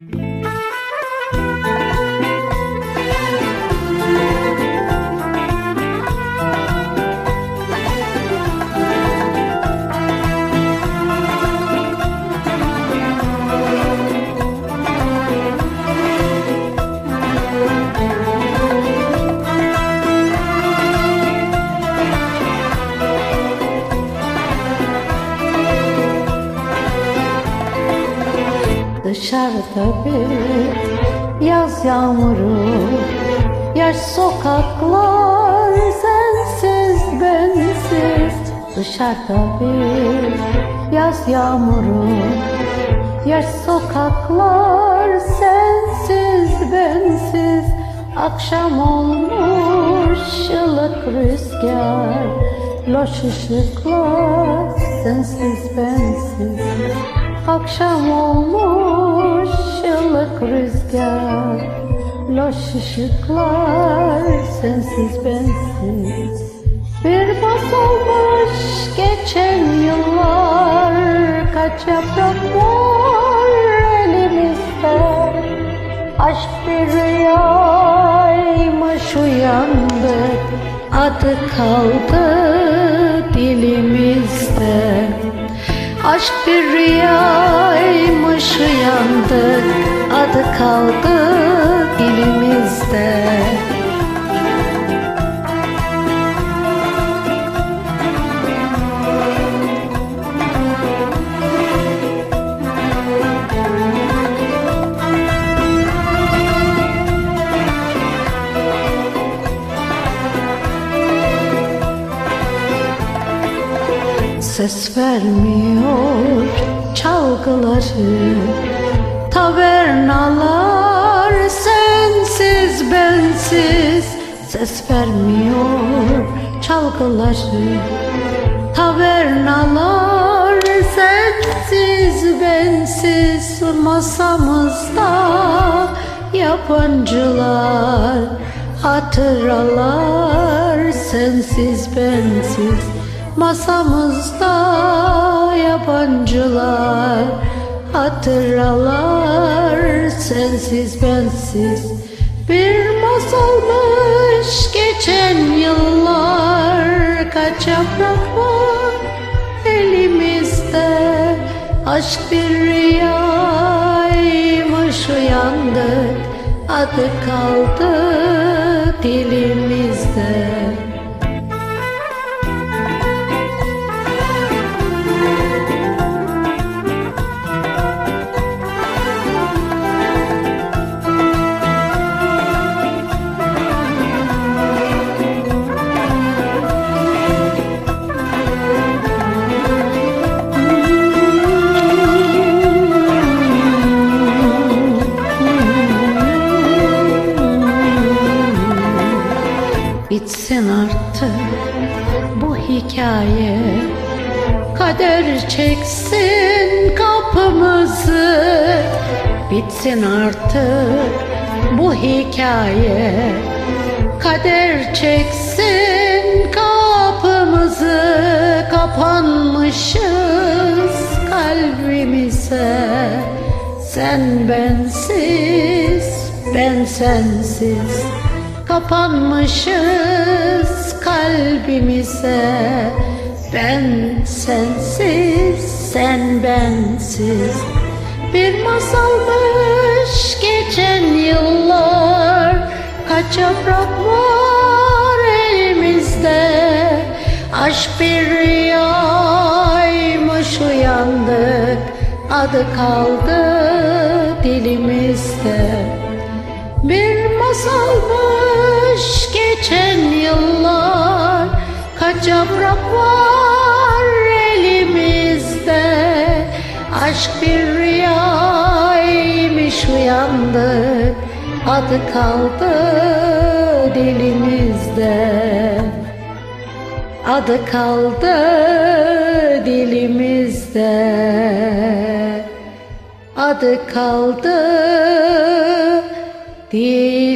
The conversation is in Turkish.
Yeah. Dışarıda bir yaz yağmuru Yaş sokaklar sensiz bensiz. Dışarıda bir yaz yağmuru Yaş sokaklar sensiz bensiz. Akşam olmuş ılık rüzgar Loş ışıklar sensiz bensiz. Akşam olmuş ılık rüzgar Loş ışıklar sensiz bensiz. Bir basılmış geçen yıllar Kaç yaprak var elimizde. Aşk bir rüyaymış uyandık Adı kaldı dilimizde. Aşk bir rüyaymış uyandık Adı kaldı dilimizde. Ses vermiyor çalgıları Tavernalar sensiz bensiz Ses vermiyor çalgıları. Tavernalar sensiz bensiz Masamızda yabancılar Hatıralar sensiz bensiz Masamızda yabancılar Hatıralar sensiz bensiz. Bir masalmış geçen yıllar Kaç yaprak var elimizde. Aşk bir rüyaymış uyandık Adı kaldı dilimizde Bitsin artık bu hikaye Kader çeksin kapımızı. Bitsin artık bu hikaye Kader çeksin kapımızı. Kapanmışız kalbimize. Sen bensiz, ben sensiz Kapanmışız kalbimize. Ben sensiz, sen bensiz. Bir masalmış geçen yıllar. Kaç yaprak var elimizde? Aşk bir rüyaymış uyandık. Adı kaldı dilimizde. Bir masalmış rüyaymış uyandık Adı kaldı dilimizde. Adı kaldı dilimizde. Adı kaldı dilimizde